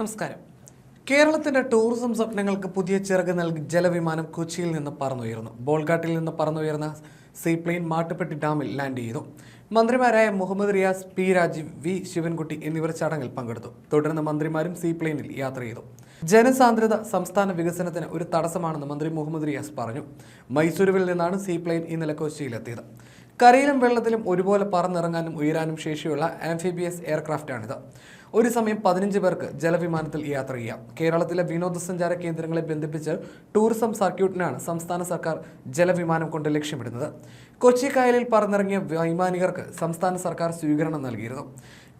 നമസ്കാരം. കേരളത്തിന്റെ ടൂറിസം സ്വപ്നങ്ങൾക്ക് പുതിയ ചിറക് നൽകി ജലവിമാനം കൊച്ചിയിൽ നിന്ന് പറന്നുയർന്നു ബോൾഗാട്ടിൽ നിന്ന് പറന്നുയർന്ന സീപ്ലെയിൻ മാട്ടുപ്പെട്ടി ഡാമിൽ ലാൻഡ് ചെയ്തു. മന്ത്രിമാരായ മുഹമ്മദ് റിയാസ് പി രാജീവ് വി ശിവൻകുട്ടി എന്നിവർ ചടങ്ങിൽ പങ്കെടുത്തു. തുടർന്ന് മന്ത്രിമാരും സീപ്ലെയിനിൽ യാത്ര ചെയ്തു. ജനസാന്ദ്രത സംസ്ഥാന വികസനത്തിന് ഒരു തടസ്സമാണെന്ന് മന്ത്രി മുഹമ്മദ് റിയാസ് പറഞ്ഞു. മൈസൂരുവിൽ നിന്നാണ് സീപ്ലെയിൻ ഇന്നലെ കൊച്ചിയിലെത്തിയത്. കരയിലും വെള്ളത്തിലും ഒരുപോലെ പറന്നിറങ്ങാനും ഉയരാനും ശേഷിയുള്ള ആംഫിബിയസ് എയർക്രാഫ്റ്റാണിത്. ഒരു സമയം പതിനഞ്ച് പേർക്ക് ജലവിമാനത്തിൽ യാത്ര ചെയ്യാം. കേരളത്തിലെ വിനോദസഞ്ചാര കേന്ദ്രങ്ങളെ ബന്ധിപ്പിച്ച് ടൂറിസം സർക്യൂട്ടിനാണ് സംസ്ഥാന സർക്കാർ ജലവിമാനം കൊണ്ട് ലക്ഷ്യമിടുന്നത്. കൊച്ചി കായലിൽ പറന്നിറങ്ങിയ വൈമാനികർക്ക് സംസ്ഥാന സർക്കാർ സ്വീകരണം നൽകിയിരുന്നു.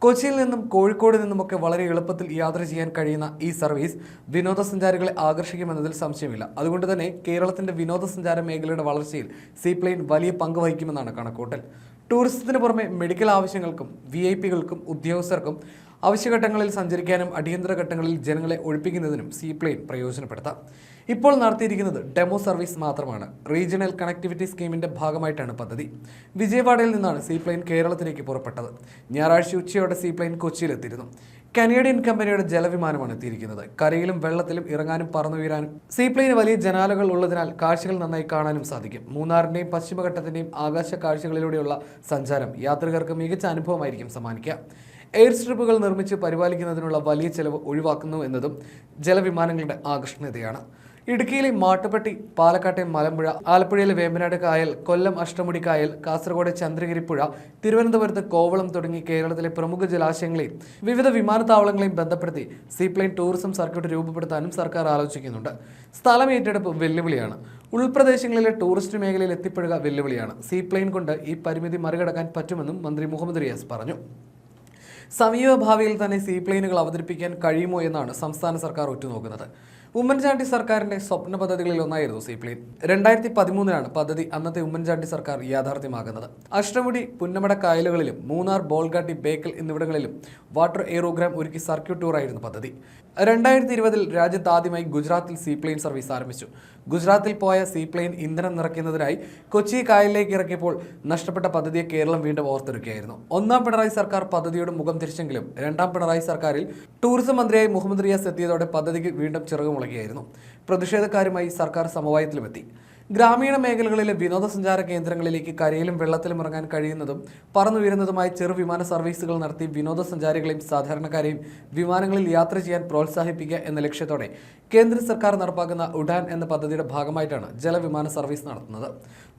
കൊച്ചിയിൽ നിന്നും കോഴിക്കോട് നിന്നുമൊക്കെ വളരെ എളുപ്പത്തിൽ യാത്ര ചെയ്യാൻ കഴിയുന്ന ഈ സർവീസ് വിനോദസഞ്ചാരികളെ ആകർഷിക്കുമെന്നതിൽ സംശയമില്ല. അതുകൊണ്ട് തന്നെ കേരളത്തിന്റെ വിനോദസഞ്ചാര മേഖലയുടെ വളർച്ചയിൽ സീപ്ലെയിൻ വലിയ പങ്ക് വഹിക്കുമെന്നാണ് കണക്കൂട്ടൽ ടൂറിസത്തിന് പുറമെ മെഡിക്കൽ ആവശ്യങ്ങൾക്കും വി ഐ പികൾക്കും ഉദ്യോഗസ്ഥർക്കും അവശ്യഘട്ടങ്ങളിൽ സഞ്ചരിക്കാനും അടിയന്തര ഘട്ടങ്ങളിൽ ജനങ്ങളെ ഒഴിപ്പിക്കുന്നതിനും സീപ്ലെയിൻ പ്രയോജനപ്പെടുത്താം. ഇപ്പോൾ നടത്തിയിരിക്കുന്നത് ഡെമോ സർവീസ് മാത്രമാണ്. റീജിയണൽ കണക്ടിവിറ്റി സ്കീമിന്റെ ഭാഗമായിട്ടാണ് പദ്ധതി. വിജയവാഡയിൽ നിന്നാണ് സീപ്ലെയിൻ കേരളത്തിലേക്ക് പുറപ്പെട്ടത്. ഞായറാഴ്ച ഉച്ചയോടെ സീപ്ലെയിൻ കൊച്ചിയിലെത്തിയിരുന്നു. കനേഡിയൻ കമ്പനിയുടെ ജലവിമാനമാണ് എത്തിയിരിക്കുന്നത്. കരയിലും വെള്ളത്തിലും ഇറങ്ങാനും പറന്നുയരാനും സീപ്ലെയിന് വലിയ ജനാലകൾ ഉള്ളതിനാൽ കാഴ്ചകൾ നന്നായി കാണാനും സാധിക്കും. മൂന്നാറിന്റെയും പശ്ചിമഘട്ടത്തിന്റെയും ആകാശ കാഴ്ചകളിലൂടെയുള്ള സഞ്ചാരം യാത്രികർക്ക് മികച്ച അനുഭവമായിരിക്കും സമ്മാനിക്കുക. എയർ സ്ട്രിപ്പുകൾ നിർമ്മിച്ച് പരിപാലിക്കുന്നതിനുള്ള വലിയ ചെലവ് ഒഴിവാക്കുന്നു എന്നതും ജലവിമാനങ്ങളുടെ ആകർഷണീയതയാണ്. ഇടുക്കിയിലെ മാട്ടുപ്പെട്ടി പാലക്കാട്ടെ മലമ്പുഴ ആലപ്പുഴയിലെ വേമ്പനാട് കായൽ കൊല്ലം അഷ്ടമുടി കായൽ കാസർഗോഡ് ചന്ദ്രഗിരി പുഴ തിരുവനന്തപുരത്ത് കോവളം തുടങ്ങി കേരളത്തിലെ പ്രമുഖ ജലാശയങ്ങളെയും വിവിധ വിമാനത്താവളങ്ങളെയും ബന്ധപ്പെടുത്തി സീപ്ലെയിൻ ടൂറിസം സർക്യൂട്ട് രൂപപ്പെടുത്താനും സർക്കാർ ആലോചിക്കുന്നുണ്ട്. സ്ഥലം ഏറ്റെടുപ്പ് വെല്ലുവിളിയാണ്. ഉൾപ്രദേശങ്ങളിലെ ടൂറിസ്റ്റ് മേഖലയിൽ എത്തിപ്പെടുക വെല്ലുവിളിയാണ്. സീപ്ലെയിൻ കൊണ്ട് ഈ പരിമിതി മറികടക്കാൻ പറ്റുമെന്നും മന്ത്രി മുഹമ്മദ് റിയാസ് പറഞ്ഞു. സമീപ ഭാവിയിൽ തന്നെ സീപ്ലെയിനുകൾ അവതരിപ്പിക്കാൻ കഴിയുമോ എന്നാണ് സംസ്ഥാന സർക്കാർ ഉറ്റുനോക്കുന്നത്. ഉമ്മൻചാണ്ടി സർക്കാരിന്റെ സ്വപ്ന പദ്ധതികളിൽ ഒന്നായിരുന്നു സീപ്ലെയിൻ രണ്ടായിരത്തി പതിമൂന്നിലാണ് പദ്ധതി അന്നത്തെ ഉമ്മൻചാണ്ടി സർക്കാർ യാഥാർത്ഥ്യമാകുന്നത്. അഷ്ടമുടി പുന്നമട കായലുകളിലും മൂന്നാർ ബോൾഗാട്ടി ബേക്കൽ എന്നിവിടങ്ങളിലും വാട്ടർ എയറോഗ്രാം ഒരുക്കി സർക്യൂട്ട് ടൂറായിരുന്നു പദ്ധതി. രണ്ടായിരത്തി ഇരുപതിൽ രാജ്യത്ത് ആദ്യമായി ഗുജറാത്തിൽ സീ പ്ലെയിൻ സർവീസ് ആരംഭിച്ചു. ഗുജറാത്തിൽ പോയ സീ പ്ലെയിൻ ഇന്ധനം നിറയ്ക്കുന്നതിനായി കൊച്ചി കായലിലേക്ക് ഇറക്കിയപ്പോൾ നഷ്ടപ്പെട്ട പദ്ധതിയെ കേരളം വീണ്ടും ഓർത്തെടുക്കുകയായിരുന്നു. ഒന്നാം പിണറായി സർക്കാർ പദ്ധതിയുടെ മുഖം തിരിച്ചെങ്കിലും രണ്ടാം പിണറായി സർക്കാരിൽ ടൂറിസം മന്ത്രിയായി മുഹമ്മദ് റിയാസ് എത്തിയതോടെ പദ്ധതിക്ക് വീണ്ടും ചിറക് മുളയ്ക്കുകയായിരുന്നു പ്രതിഷേധക്കാരുമായി സർക്കാർ സമവായത്തിലുമെത്തി. ഗ്രാമീണ മേഖലകളിലെ വിനോദസഞ്ചാര കേന്ദ്രങ്ങളിലേക്ക് കരയിലും വെള്ളത്തിലും ഇറങ്ങാൻ കഴിയുന്നതും പറന്നുയരുന്നതുമായ ചെറു വിമാന സർവീസുകൾ നടത്തി വിനോദസഞ്ചാരികളെയും സാധാരണക്കാരെയും വിമാനങ്ങളിൽ യാത്ര ചെയ്യാൻ പ്രോത്സാഹിപ്പിക്കുക എന്ന ലക്ഷ്യത്തോടെ കേന്ദ്ര സർക്കാർ നടപ്പാക്കുന്ന ഉഡാൻ എന്ന പദ്ധതിയുടെ ഭാഗമായിട്ടാണ് ജലവിമാന സർവീസ് നടത്തുന്നത്.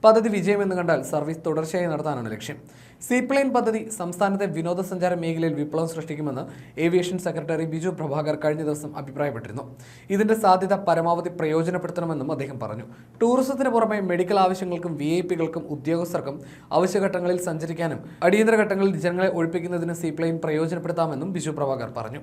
പദ്ധതി വിജയമെന്ന് കണ്ടാൽ സർവീസ് തുടർച്ചയായി നടത്താനാണ് ലക്ഷ്യം. സീപ്ലെയിൻ പദ്ധതി സംസ്ഥാനത്തെ വിനോദസഞ്ചാര മേഖലയിൽ വിപ്ലവം സൃഷ്ടിക്കുമെന്ന് ഏവിയേഷൻ സെക്രട്ടറി ബിജു പ്രഭാകർ കഴിഞ്ഞ ദിവസം അഭിപ്രായപ്പെട്ടിരുന്നു. ഇതിന്റെ സാധ്യത പരമാവധി പ്രയോജനപ്പെടുത്തണമെന്നും അദ്ദേഹം പറഞ്ഞു. ടൂറിസത്തിന് പുറമെ മെഡിക്കൽ ആവശ്യങ്ങൾക്കും വി ഐ പികൾക്കും ഉദ്യോഗസ്ഥർക്കും അവശ്യഘട്ടങ്ങളിൽ സഞ്ചരിക്കാനും അടിയന്തര ഘട്ടങ്ങളിൽ ജനങ്ങളെ ഒഴിപ്പിക്കുന്നതിന് സീപ്ലെയിൻ പ്രയോജനപ്പെടുത്താമെന്നും ബിജു പ്രഭാകർ പറഞ്ഞു.